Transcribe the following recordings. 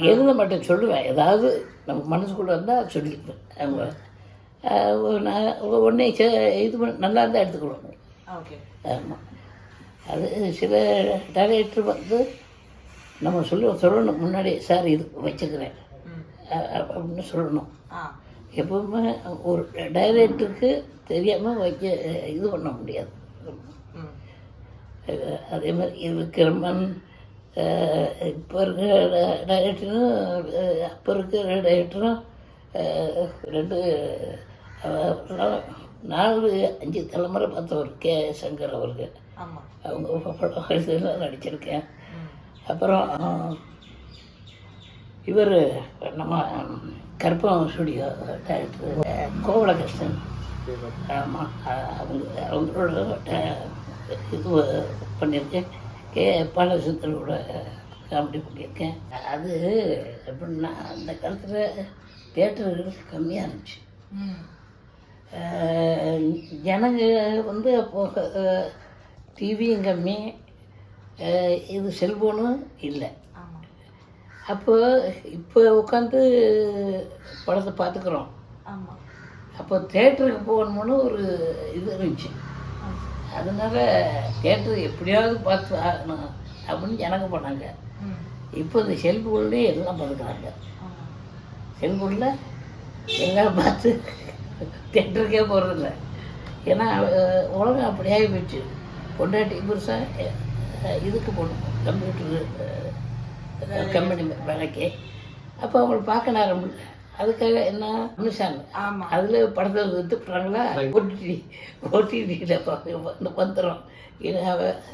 எழுத மாட்டேன் சொல்லுவேன். ஏதாவது நம்ம மனசுக்குள்ளே இருந்தால் சொல்லியிருப்பேன் அவங்க நான் உடனே சே- இது பண்ண- நல்லா இருந்தால் எடுத்துக்கிடுவாங்க ஓகே. ஆமாம் அது சில டைரக்டர் வந்து நம்ம சொல்ல சொல்லணும். முன்னாடி சார் இது வச்சுக்கிறேன். அப்படின்னு சொல்லணும். எப்பவுமே ஒரு டைரக்டருக்கு தெரியாமல் வைக்க இது பண்ண முடியாது. அதே மாதிரி அஹ் இப்போ இருக்கிற டயட்டும் அப்போ இருக்கிற டைரக்டரும் ரெண்டு நாலு அஞ்சு தலைமுறை பார்த்தவர் கே சங்கர் அவர்கள் ஆமாம் அவங்க படம் இதெல்லாம் நடிச்சிருக்கேன் அப்புறம் இவர் நம்ம கற்பகம் ஸ்டுடியோ டேரக்டர் கோவலகிருஷ்ணன் ஆமாம் அவங்க அவங்களோட இது பண்ணியிருக்கேன் கே பாலசுந்தரோட காமெடி பண்ணியிருக்கேன். அது எப்படின்னா அந்த காலத்தில் தேட்டர்கள் கம்மியாக இருந்துச்சு. ஜனங்க வந்து அப்போ டிவியும் கம்மி இது செல்ஃபோனும் இல்லை. அப்போ இப்போ உட்காந்து படத்தை பார்த்துக்குறோம். அப்போ தேட்டருக்கு போகணும்னு ஒரு இது இருந்துச்சு. அதனால தேட்டர் எப்படியாவது பார்த்து ஆகணும் அப்படின்னு ஜனங்க பண்ணாங்க. இப்போ இந்த செல்ஃபோன்லேயே எல்லாம் பார்க்குறாங்க. ஆமாம் எல்லாம் பார்த்து தேட்டருக்கே போகிறதில்ல ஏன்னா உலகம் அப்படி போயிடுச்சு. பொண்டாட்டி புதுசாக இதுக்கு போகணும். கம்ப்யூட்டரு கம்பெனி வேலைக்கு. அப்போ அவங்களை பார்க்க நேரம் இல்லை. அதுக்காக என்ன? ஆமாம் அதில் படத்தை வித்துப்படுறாங்களா ஓடிடி ஓடிடியில் வந்து வந்துடும்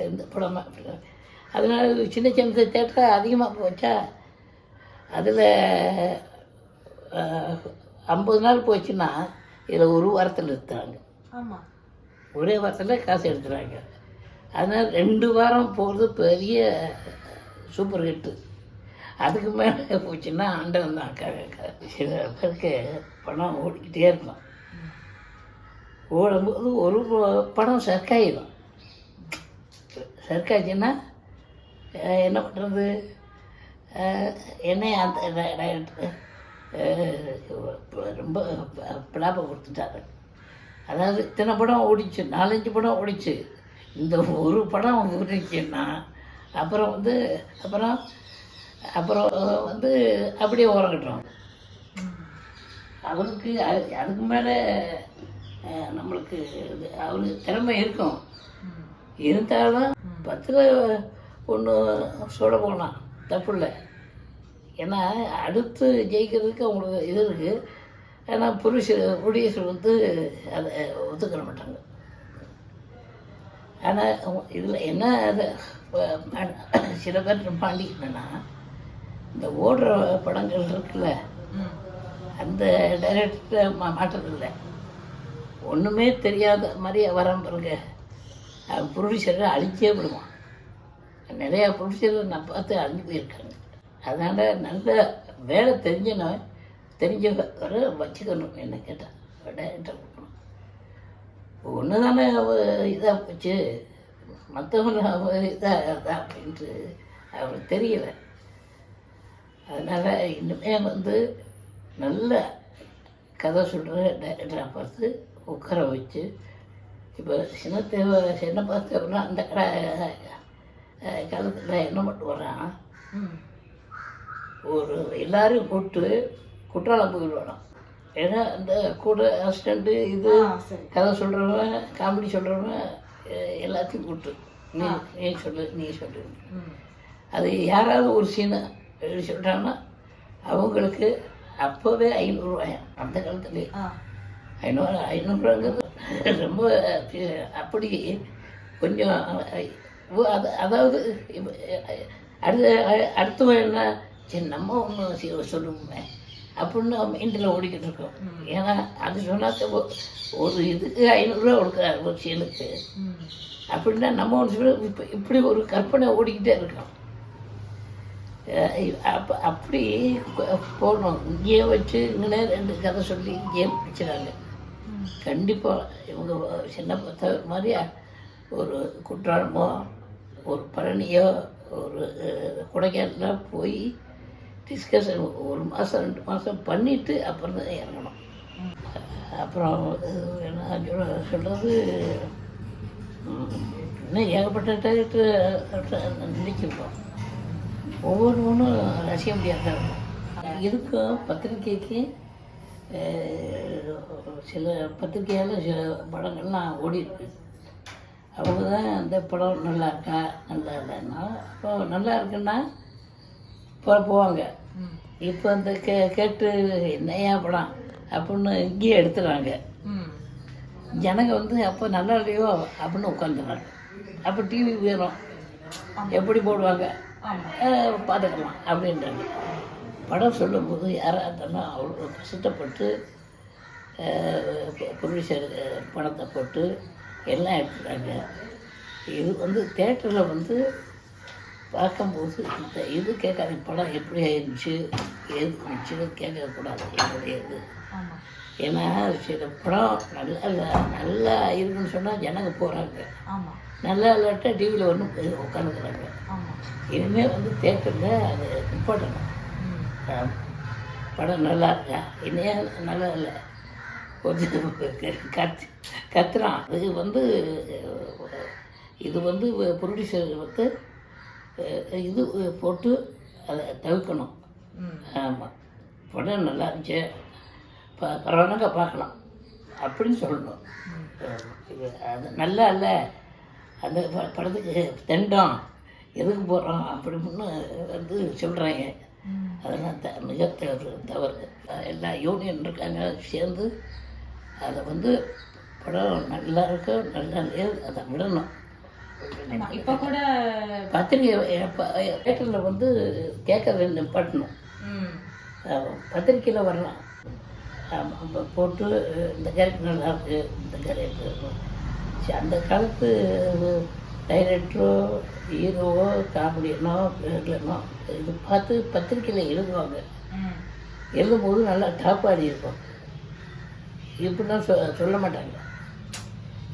இந்த படம் அதனால சின்ன சின்ன தேட்டர் அதிகமாக போச்சா? அதில் ஐம்பது நாள் போச்சுன்னா இதில் ஒரு வாரத்தில் எடுத்துறாங்க. ஆமாம் ஒரே வாரத்தில் காசு எடுத்துறாங்க. அதனால் ரெண்டு வாரம் போகிறது பெரிய சூப்பர் ஹிட்டு. அதுக்கு மேலே போச்சுன்னா ஆண்டவன் தான் சில பேருக்கு பணம் ஓடிக்கிட்டே இருக்கும். ஓடும்போது ஒரு பணம் படம் சர்க்காயிடும் சர்க்காச்சுன்னா என்ன பண்ணுறது என்னைய அந்த ரொம்ப பிளாப்பை கொடுத்துட்டாரு அதாவது இத்தனை படம் ஓடிச்சு நாலஞ்சு படம் ஓடிச்சு. இந்த ஒரு படம் ஓடிச்சுன்னா அப்புறம் வந்து அப்புறம் அப்புறம் வந்து அப்படியே ஓரங்கட்டுறோம் அவருக்கு அது- அதுக்கு மேலே நம்மளுக்கு இது அவருக்கு திறமை இருக்கும். இருந்தாலும் பத்தில் ஒன்று சொல்ல போகலாம். தப்பு இல்லை. ஏன்னா அடுத்து ஜெயிக்கிறதுக்கு அவங்களுக்கு இது இருக்குது ஆனால் புருஷ குடியரசு வந்து அதை ஒத்துக்கிற மாட்டாங்க. ஆனால் இதில் என்ன அது சில பேர் பாண்டிக்கிட்டேன்னா இந்த ஓடுற படங்கள் இருக்குல்ல அந்த டைரக்டரை மா மாற்றதில்லை. ஒன்றுமே தெரியாத மாதிரி வரான் பாருங்க. ப்ரொடியூசரை அழிச்சே விடுவான். நிறையா ப்ரொடியூசரை நான் பார்த்து அழிஞ்சு போயிருக்காங்க. அதனால் நல்ல வேலை தெரிஞ்சவன் தெரிஞ்சவரை வச்சுக்கணும் என்ன கேட்டால் டைரக்டர் கொடுக்கணும். ஒன்று தானே இதாக போச்சு. மற்றவங்க இதாக அப்படின்ட்டு அவருக்கு தெரியலை. அதனால் இனிமே வந்து நல்ல கதை சொல்கிற டைரக்டரை பார்த்து உட்கார வச்சு இப்போ சின்னத்தேவ சின்ன பார்த்தவனா அந்த கடை காலத்தில் என்ன பண்ணிட்டு வரான் ஒரு எல்லாரையும் கூப்பிட்டு குற்றாலம் போயிடுவானாம் ஏன்னா அந்த கூட அசிஸ்டண்ட்டு இது கதை சொல்கிறவன் காமெடி சொல்கிறவன் எல்லாத்தையும் கூப்பிட்டு நீ நீ சொல்லு நீ சொல்லு. அது யாராவது ஒரு சீனை எழுதி சொல்லிட்டாங்கன்னா அவங்களுக்கு அப்போவே ஐநூறுரூவாயம் அந்த காலத்துலேயே ஐநூறு ஐநூறுரூவாங்கிறது ரொம்ப அப்படி கொஞ்சம் அது அதாவது அடுத்த அடுத்தவன் என்ன? சரி நம்ம ஒன்று சொல்லுவோமே. அப்படின்னு மைண்டில் ஓடிக்கிட்டு இருக்கோம். ஏன்னா அது சொன்னாக்க ஒரு இதுக்கு ஐநூறுரூவா கொடுக்குறாரு ஒரு ம். அப்படின்னா நம்ம ஒன்று சொல்லி இப்போ இப்படி ஒரு கற்பனை ஓடிக்கிட்டே இருக்கோம். அப்போ அப்படி போகணும் இங்கேயே வச்சு இங்கே ரெண்டு கதை சொல்லி இங்கேயே பிடிச்சிடாங்க கண்டிப்பாக இவங்க சின்ன பார்த்த மாதிரி ஒரு குற்றாலமோ ஒரு பழனியோ ஒரு அஹ், கொடைக்கானலோ போய் டிஸ்கஷன் ஒரு மாதம் ரெண்டு மாதம் பண்ணிவிட்டு அப்புறம் தான் இறங்கணும். அப்புறம் என்ன சொல்கிறது இன்னும் ஏகப்பட்ட டேரக்டர் ஒவ்வொரு ஒவ்வொன்றும் ரசிக்க முடியாத இருக்கும் பத்திரிகைக்கு பத்திரிக்கைக்கு சில பத்திரிக்கையால் சில படங்கள்லாம் ஓடி இருக்கு அவங்க தான் அந்த படம் நல்லா இருக்கா நல்லா இல்லைன்னா இப்போ நல்லா இருக்குன்னா போ போவாங்க. இப்போ அந்த கே கேட்டு என்னையா படம் அப்படின்னு இங்கேயே எடுத்துடுறாங்க. ஜனங்க வந்து அப்போ நல்லா இல்லையோ அப்படின்னு உட்காந்துறாங்க அப்போ டிவி வேணும். எப்படி போடுவாங்க? பார்த்துக்கலாம் அப்படின்றாங்க. படம் சொல்லும்போது யாராக இருந்தாலும் அவ்வளோ கஷ்டப்பட்டு ப்ரொடியூசர் பணத்தை போட்டு எல்லாம் எடுத்துட்டாங்க. இது வந்து தேட்டரில் வந்து பார்க்கும்போது இந்த இது கேட்காத படம் எப்படி ஆயிருந்துச்சு ஏது இருந்துச்சுன்னு கேட்கக்கூடாது என்னுடைய இது ஏன்னா சில படம் நல்லா நல்லா இருக்குன்னு சொன்னால் ஜனங்க போகிறாங்க ஆமாம் நல்லா இல்லாட்டா டிவியில் ஒன்று உட்காந்துக்கிறாங்க இனிமேல் வந்து தேட்டரில் அது இம்பார்ட்டன்ட் படம் நல்லா இருக்கா? இன்னையா நல்லா இல்லை. கொஞ்சம் கத்து கத்துறான். அது வந்து இது வந்து ப்ரொடியூசர் வந்து இது போட்டு அதை தவிர்க்கணும். ஆமாம் படம் நல்லா இருந்துச்சு. ப பரவாயில்லங்க பார்க்கலாம். அப்படின்னு சொல்லணும். அது நல்லா இல்லை. அந்த ப- படத்துக்கு தெண்டம் எதுக்கு போடுறோம்? அப்படின்னு வந்து சொல்கிறாங்க அதெல்லாம் த மிக தவறு தவறு. எல்லா யூனியன் இருக்காங்க சேர்ந்து அதை வந்து படம் நல்லா இருக்கோ நல்லா இல்லையோ அதை விடணும். இப்போ கூட பத்திரிகை தேட்டரில் வந்து கேட்கறத நிப்பாட்டணும் பத்திரிக்கையில் வரலாம். போட்டு இந்த கேரக்டர் நல்லா இருக்கு இந்த கேரக்டர் அந்த காலத்து டைரக்டரோ ஹீரோவோ காமெடியனோ வில்லனோ இது பார்த்து பத்திரிக்கையில் எழுதுவாங்க. எழுதும்போது நல்லா டாப்பாடி இருக்கும். இப்படிலாம் சொ சொல்ல மாட்டாங்க.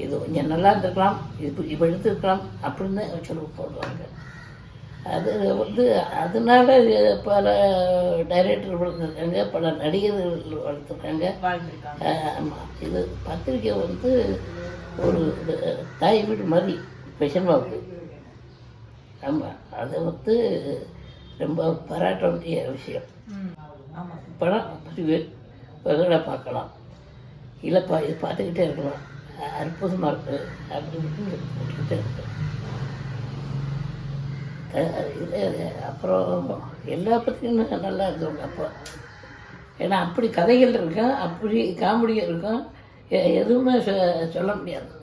இது கொஞ்சம் நல்லா இருந்திருக்கலாம் இப்போ இப்போ எடுத்துருக்கலாம் அப்படின்னு சொல்லி போடுவாங்க. அது வந்து அதனால பல டைரக்டர் வளர்த்துருக்காங்க பல நடிகர்கள் வளர்த்துருக்காங்க. ஆமாம் இது பத்திரிக்கை வந்து ஒரு தாய் வீடு மாதிரி பெஷன்வாக்கு ஆமாம் அதை வந்து ரொம்ப பாராட்ட வேண்டிய விஷயம். ஆமாம் படம் பிரிவு வெகுட பார்க்கலாம். இல்லைப்பா இது பார்த்துக்கிட்டே இருக்கலாம். அற்புதமாக அற்புதமா இருக்கு அப்படின்னு போட்டுக்கிட்டே இருக்கு இது அப்புறம் எல்லா பற்றியும் நல்லா இருந்தவங்க அப்போ. ஏன்னா அப்படி கதைகள் இருக்கும் அப்படி காமெடியும் இருக்கும் எதுவுமே சொல்ல முடியாது.